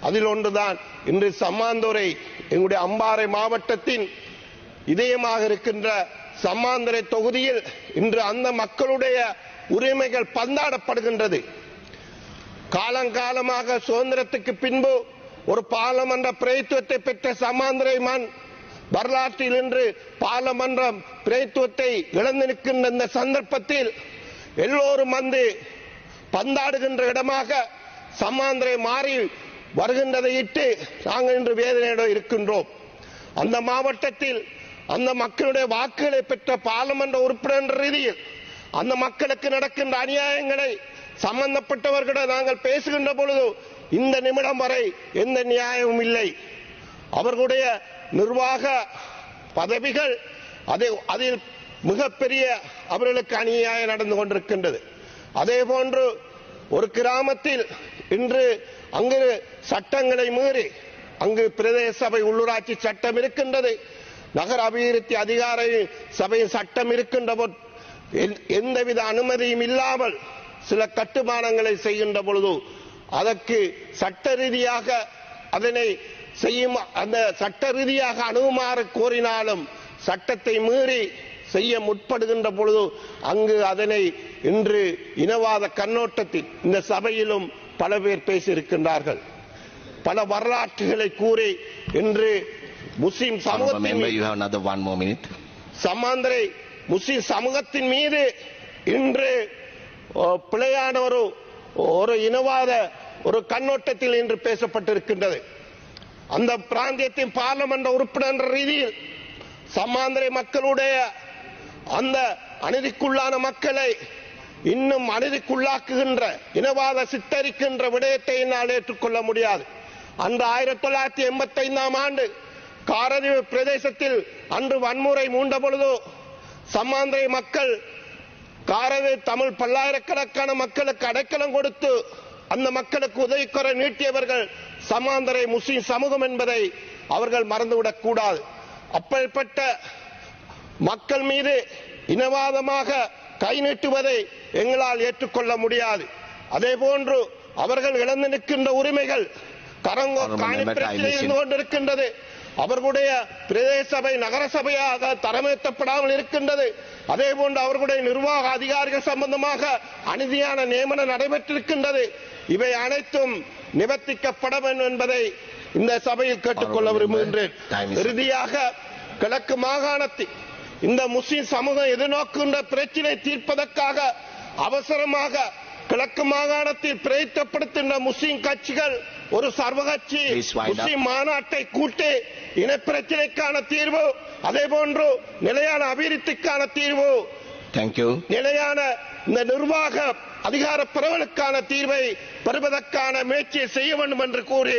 அதில் ஒன்றுதான் இன்று சம்மாந்துறை எங்களுடைய அம்பாறை மாவட்டத்தின் இதயமாக இருக்கின்ற சம்மாந்துறை தொகுதியில் இன்று அந்த மக்களுடைய உரிமைகள் பந்தாடப்படுகின்றது. காலங்காலமாக சுதந்திரத்துக்கு பின்பு ஒரு பாராளுமன்ற பிரதித்துவத்தை பெற்ற சமாந்திரை மண் வரலாற்றில் இன்று பாராளுமன்றம் பிரதித்துவத்தை இழந்து நிற்கின்ற இந்த சந்தர்ப்பத்தில் எல்லோரும் வந்து பந்தாடுகின்ற இடமாக சமாந்திரை மாறி வருகின்றதை இட்டு நாங்கள் இன்று வேதனையோடு இருக்கின்றோம். அந்த மாவட்டத்தில் அந்த மக்களுடைய வாக்குகளை பெற்ற பாராளுமன்ற உறுப்பினர் என்ற ரீதியில் அந்த மக்களுக்கு நடக்கின்ற அநியாயங்களை சம்பந்தப்பட்டவர்களிடம் நாங்கள் பேசுகின்ற பொழுது இந்த நிமிடம் வரை எந்த நியாயமும் இல்லை. அவர்களுடைய நிர்வாக பதவிகள் அதை அதில் மிகப்பெரிய அவர்களுக்கு அநியாயம் நடந்து கொண்டிருக்கின்றது. அதே போன்று ஒரு கிராமத்தில் இன்று அங்கு சட்டங்களை மீறி அங்கு பிரதேச சபை உள்ளூராட்சி சட்டம் இருக்கின்றது. நகர அபிவிருத்தி அதிகார சபையின் சட்டம் இருக்கின்ற எந்தவித அனுமதியும் இல்லாமல் சில கட்டுமானங்களை செய்கின்ற பொழுது அதற்கு சட்ட ரீதியாக அதனை செய்யும் அந்த சட்ட ரீதியாக அணுகுமாறு கோரினாலும் சட்டத்தை மீறி செய்ய முற்படுகின்ற பொழுது அங்கு அதனை இன்று இனவாத கண்ணோட்டத்தில் இந்த சபையிலும் பல பேர் பேசியிருக்கின்றார்கள் பல வரலாற்றுகளை கூறி இன்று முஸ்லிம் சமூகத்தின். சமாந்தரை முஸ்லிம் சமூகத்தின் மீது இன்று பிழையான ஒரு ஒரு இனவாத ஒரு கண்ணோட்டத்தில் இன்று பேசப்பட்டிருக்கின்றது அந்த பிராந்தியத்தின் பார்லமெண்ட் உறுப்பினர் என்ற ரீதியில் சமாந்தரை மக்களுடைய அந்த அநீதிக்குள்ளான மக்களை இன்னும் அநீதிக்குள்ளாக்குகின்ற இனவாத சித்தரிக்கின்ற விடயத்தை என்னால் ஏற்றுக்கொள்ள முடியாது. அந்த ஆயிரத்தி தொள்ளாயிரத்தி எண்பத்தி ஐந்தாம் ஆண்டு காரதீவு பிரதேசத்தில் அன்று வன்முறை மூண்ட பொழுது சம்மாந்திரை மக்கள் காரவே தமிழ் பல்லாயிரக்கணக்கான மக்களுக்கு அடைக்கலம் கொடுத்து அந்த மக்களுக்கு உதவிக்குறை நீட்டியவர்கள் சமாந்தரை முஸ்லிம் சமூகம் என்பதை அவர்கள் மறந்துவிடக் கூடாது. அப்படிப்பட்ட மக்கள் மீது இனவாதமாக கை நீட்டுவதை எங்களால் ஏற்றுக்கொள்ள முடியாது. அதே போன்று அவர்கள் இழந்து நிற்கின்ற உரிமைகள் கரங்கோ காணி பிரச்சனை இருந்து. கொண்டிருக்கின்றது. அவர்களுடைய பிரதேச சபை நகர சபையாக தரமேற்றப்படாமல் இருக்கின்றது. அதே போன்று அவர்களுடைய நிர்வாக அதிகாரிகள் சம்பந்தமாக அநீதியான நியமனம் நடைபெற்றிருக்கின்றது. இவை அனைத்தும் நிவர்த்திக்கப்பட வேண்டும் என்பதை இந்த சபையில் கேட்டுக்கொள்ள விரும்புகின்றேன். இறுதியாக கிழக்கு மாகாணத்தில் இந்த முஸ்லிம் சமூகம் எதிர்நோக்குகின்ற பிரச்சினை தீர்ப்பதற்காக அவசரமாக கிழக்கு மாகாணத்தில் பிரயத்தப்படுத்துகின்ற முஸ்லிம் கட்சிகள் ஒரு சர்வகட்சி. முஸ்லிம் மாநாட்டை கூட்டி இனப்பிரச்சினைக்கான தீர்வு அதே போன்று நிலையான அபிவிருத்திக்கான தீர்வு. நிலையான இந்த நிர்வாக அதிகார பரவலுக்கான தீர்வை பெறுவதற்கான முயற்சியை செய்ய வேண்டும் என்று கூறி